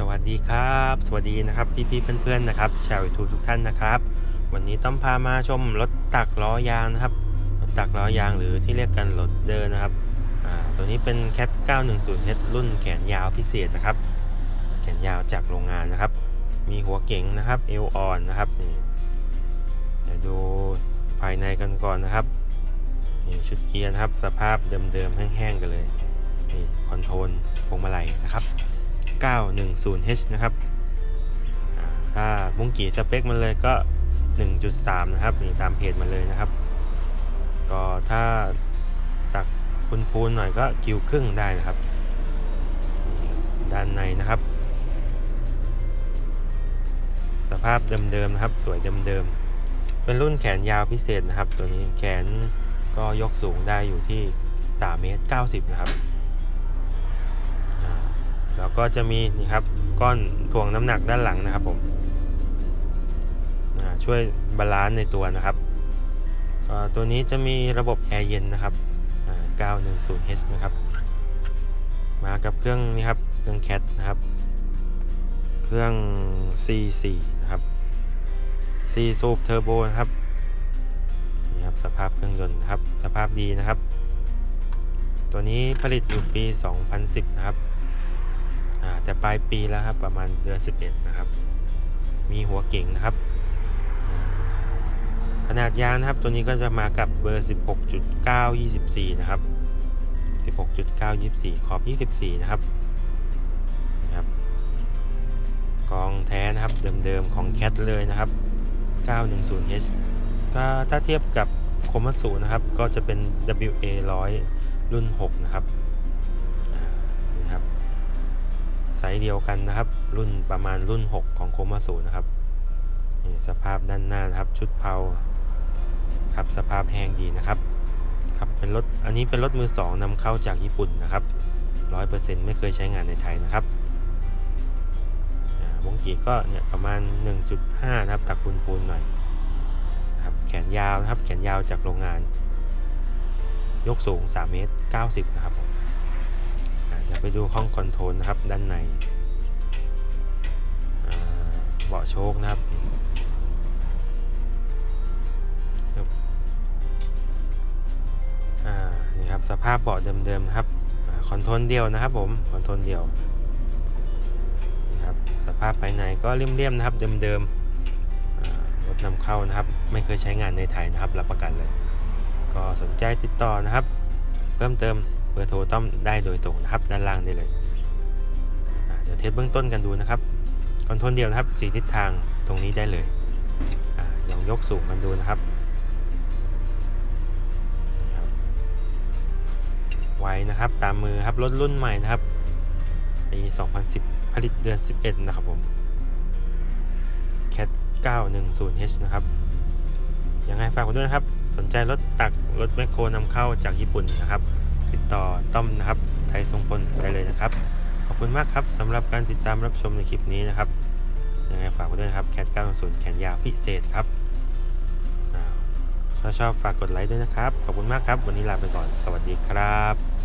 สวัสดีครับ สวัสดีนะครับพี่ๆเพื่อนๆนะครับชาวยูทูบทุกท่านนะครับ วันนี้ต้องพามาชมรถตักล้อยางนะครับรถตักล้อยางหรือที่เรียกกันรถเดินนะครับตัวนี้เป็น Cat 910H รุ่นแขนยาวพิเศษนะครับ แขนยาวจากโรงงานนะครับ มีหัวเก๋งนะครับเอวอ่อนนะครับนี่เดี๋ยวดูภายในกันก่อนนะครับนี่ชุดเกียร์นะครับ สภาพเดิมๆแห้งๆกันเลยนี่คอนโทรลพวงมาลัย 910H นะครับ ถ้าบุ้งกี่สเปคมันเลยก็ 1.3 นะครับนี่ตามเพจมาเลยนะครับ ก็ถ้าตักพูนๆหน่อยก็คิวครึ่งได้นะครับ ด้านในนะครับ สภาพเดิมๆนะครับ สวยเดิมๆ เป็นรุ่นแขนยาวพิเศษนะครับ ตัวนี้แขนก็ยกสูงได้อยู่ที่ 3 เมตร 90 นะครับ แล้วก็จะมีนี่ครับก้อนถ่วงน้ำหนักด้านหลังนะครับผมช่วยบาลานซ์ในตัวนะครับตัวนี้จะมีระบบแอร์เย็นนะครับ 910H นะครับ มากับเครื่องนี่ครับ เครื่องแคทนะครับ เครื่อง C4 นะครับ C สูบเทอร์โบนะครับ นี่ครับสภาพเครื่องยนต์ครับ สภาพดีนะครับ ตัวนี้ผลิตอยู่ปี 2010 นะครับ แต่ปลายปีแล้วครับประมาณเดือน 11 นะครับ มีหัวเก่งนะครับ ขนาดยางนะครับตัวนี้ก็จะมากับเบอร์ 16.9 24 นะครับ 16.9 24 ขอบ 24 นะครับนะครับกองแท้นะครับเดิมๆของแคทเลยนะครับ 910H ก็ถ้าเทียบกับโคมัสุนะครับก็จะเป็น WA 100 รุ่น 6 นะครับ ไซส์เดียวกันนะครับ รุ่นประมาณรุ่น 6 ของโคมาสูนะครับสภาพด้านหน้านะครับ ชุดเพาครับสภาพแห้งดีนะครับครับเป็นรถอันนี้เป็นรถมือสองนำเข้าจากญี่ปุ่นนะครับร้อยเปอร์เซ็นต์ไม่เคยใช้งานในไทยนะครับวงกีก็เนี่ยประมาณ 1.5 นะครับตักปูนๆหน่อยนะครับแขนยาวนะครับแขนยาวจากโรงงาน ยกสูง 3 เมตร 90 นะครับผม เดี๋ยวไปดูห้องคอนโทรลนะครับด้านในเบาะโชคนะครับนี่ครับสภาพเบาะเดิมๆนะครับคอนโทรลเดียวนะครับผมคอนโทรลเดียวนี่ครับสภาพภายในก็เลี่ยมๆนะครับเดิมๆรถนำเข้านะครับ ไม่เคยใช้งานในไทยนะครับรับประกันเลย ก็สนใจติดต่อนะครับ เพิ่มเติม บอร์โทรต้อมได้โดยตรงนะครับ ด้านล่างได้เลยเดี๋ยวเทสเบื้องต้นกันดูนะครับคอนโทรลเดียวนะครับสีทิศทางตรงนี้ได้เลยอลองยกสูงกันดูนะครับไว้นะครับตามมือครับรถรุ่นใหม่นะครับปี 2010 ผลิตเดือน 11 นะครับผม Cat 910H นะครับยังไงฝากไว้ด้วยนะครับ สนใจรถตักรถแมคโครนำเข้าจากญี่ปุ่นนะครับ ต่อต้อมนะครับ ไทยทรงพลได้เลยนะครับ ขอบคุณมากครับสำหรับการติดตามรับชมในคลิปนี้นะครับยังไงฝากไว้ด้วยครับแคท910แขนยาวพิเศษครับชอบชอบฝากกดไลค์ด้วยนะครับ ขอบคุณมากครับ วันนี้ลาไปก่อน สวัสดีครับ